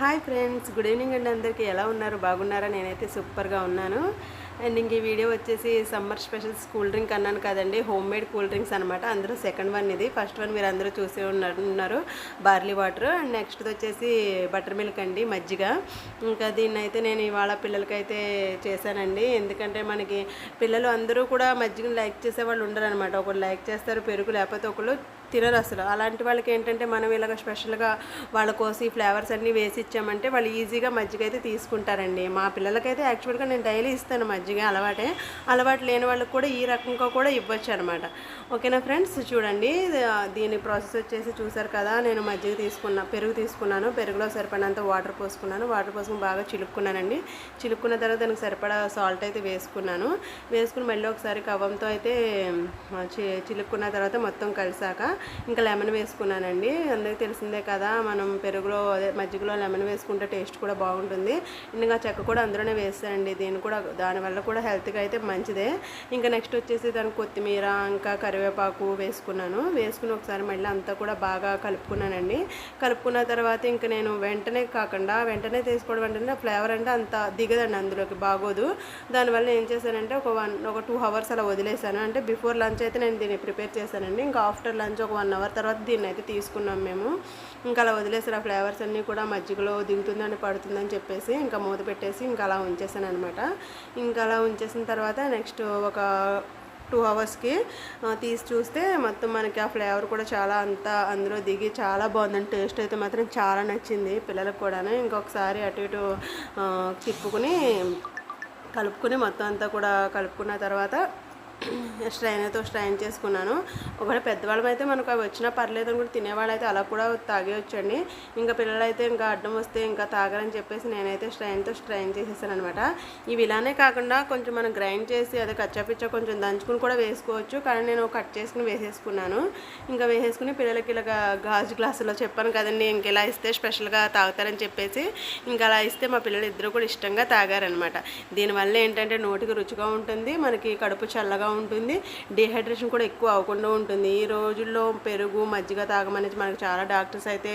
Hi friends good evening అండి అందరికీ. ఎలా ఉన్నారు? బాగున్నారా? నేనైతే సూపర్గా ఉన్నాను. అండ్ ఇంక ఈ వీడియో వచ్చేసి సమ్మర్ స్పెషల్ కూల్ డ్రింక్ అన్నాను కదండి. హోమ్ మేడ్ కూల్ డ్రింక్స్ అనమాట అందరూ సెకండ్ వన్ ఇది. ఫస్ట్ వన్ మీరు అందరూ చూసే ఉన్నారు ఉన్నారు. Barley water. అండ్ నెక్స్ట్ వచ్చేసి బటర్ మిల్క్ అండి మజ్జిగ. ఇంకా దీన్ని అయితే నేను ఇవాళ పిల్లలకైతే చేశానండి. ఎందుకంటే మనకి పిల్లలు అందరూ కూడా మజ్జిగను లైక్ చేసే వాళ్ళు ఉండరు అనమాట ఒకరు లైక్ చేస్తారు పెరుగు లేకపోతే ఒకళ్ళు తినరు అసలు. అలాంటి వాళ్ళకి ఏంటంటే మనం ఇలాగ స్పెషల్గా వాళ్ళ కోసం ఈ ఫ్లేవర్స్ అన్నీ వేసి ఇచ్చామంటే వాళ్ళు ఈజీగా మజ్జిగ అయితే తీసుకుంటారండి. మా పిల్లలకైతే యాక్చువల్గా నేను డైలీ ఇస్తాను మజ్జిగ అలవాటే. అలవాటు లేని వాళ్ళకి కూడా ఈ రకంగా కూడా ఇవ్వచ్చు అనమాట ఓకేనా ఫ్రెండ్స్? చూడండి దీని ప్రాసెస్ వచ్చేసి చూసారు కదా నేను మజ్జిగ తీసుకున్నా పెరుగు తీసుకున్నాను. పెరుగులో సరిపడినంత వాటర్ పోసుకున్నాను. వాటర్ పోసుకుని బాగా చిలుక్కున్నానండి. చిలుక్కున్న తర్వాత దానికి సరిపడా సాల్ట్ అయితే వేసుకున్నాను. వేసుకుని మళ్ళీ ఒకసారి కవ్వంతో అయితే చిలుక్కున్న తర్వాత మొత్తం కలిసాక ఇంకా లెమన్ వేసుకున్నానండి. అందరికీ తెలిసిందే కదా మనం పెరుగులో అదే మజ్జిగలో లెమన్ వేసుకుంటే టేస్ట్ కూడా బాగుంటుంది. ఇంకా చెక్క కూడా అందులోనే వేస్తానండి. దీని కూడా దానివల్ల కూడా హెల్త్గా అయితే మంచిదే. ఇంకా నెక్స్ట్ వచ్చేసి దానికి కొత్తిమీర ఇంకా కరివేపాకు వేసుకున్నాను. వేసుకుని ఒకసారి మళ్ళీ అంతా కూడా బాగా కలుపుకున్నానండి. కలుపుకున్న తర్వాత ఇంకా నేను వెంటనే కాకుండా వెంటనే తీసుకోవడం వెంటనే ఫ్లేవర్ అంటే అంత దిగదండి అందులోకి బాగోదు. దానివల్ల ఏం చేశానంటే ఒక వన్ ఒక టూ అవర్స్ అలా వదిలేసాను అంటే బిఫోర్ లంచ్ అయితే నేను దీన్ని ప్రిపేర్ చేశానండి. ఇంకా ఆఫ్టర్ లంచ్ ఒక వన్ అవర్ తర్వాత దీన్ని అయితే తీసుకున్నాం మేము. ఇంకా అలా వదిలేసారు ఆ ఫ్లేవర్స్ అన్నీ కూడా మజ్జిగలో దిగుతుందని పడుతుందని చెప్పేసి ఇంకా మూత పెట్టేసి ఇంకా అలా ఉంచేసాను అనమాట ఇంకా అలా ఉంచేసిన తర్వాత నెక్స్ట్ ఒక టూ అవర్స్కి తీసి చూస్తే మొత్తం మనకి ఆ ఫ్లేవర్ కూడా చాలా అంతా అందులో దిగి చాలా బాగుందండి టేస్ట్ అయితే మాత్రం చాలా నచ్చింది పిల్లలకు కూడాను. ఇంకొకసారి అటు ఇటు తిప్పుకుని కలుపుకుని మొత్తం అంతా కూడా కలుపుకున్న తర్వాత స్ట్రైనర్తో స్ట్రైన్ చేసుకున్నాను. ఒకవేళ పెద్దవాళ్ళం అయితే మనకు అవి వచ్చినా పర్లేదు అని కూడా తినేవాళ్ళు అయితే అలా కూడా తాగేయొచ్చండి. ఇంకా పిల్లలైతే ఇంకా అడ్డం వస్తే ఇంకా తాగరని చెప్పేసి నేనైతే స్ట్రైన్తో స్ట్రైన్ చేసేసాను అనమాట ఇవి ఇలానే కాకుండా కొంచెం మనం గ్రైండ్ చేసి అదే కచ్చాపిచ్చా కొంచెం దంచుకుని కూడా వేసుకోవచ్చు. కానీ నేను కట్ చేసుకుని వేసేసుకున్నాను. ఇంకా వేసేసుకుని పిల్లలకి ఇలాగా గాజు గ్లాసులో చెప్పాను కదండి ఇంక ఇలా ఇస్తే స్పెషల్గా తాగుతారని చెప్పేసి. ఇంకా అలా ఇస్తే మా పిల్లలు ఇద్దరు కూడా ఇష్టంగా తాగారనమాట దీనివల్ల ఏంటంటే నోటికి రుచిగా ఉంటుంది మనకి కడుపు చల్లగా ఉంటుంది డిహైడ్రేషన్ కూడా ఎక్కువ అవ్వకుండా ఉంటుంది. ఈ రోజుల్లో పెరుగు మజ్జిగ తాగమనేది మనకి చాలా డాక్టర్స్ అయితే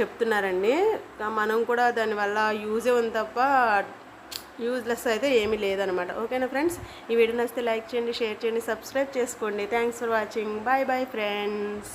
చెప్తున్నారండి. మనం కూడా దానివల్ల యూజే ఉంది తప్ప యూజ్లెస్ అయితే ఏమీ లేదనమాట ఓకేనా ఫ్రెండ్స్ ఈ వీడియో నచ్చితే లైక్ చేయండి షేర్ చేయండి సబ్స్క్రైబ్ చేసుకోండి. Thanks for watching bye bye friends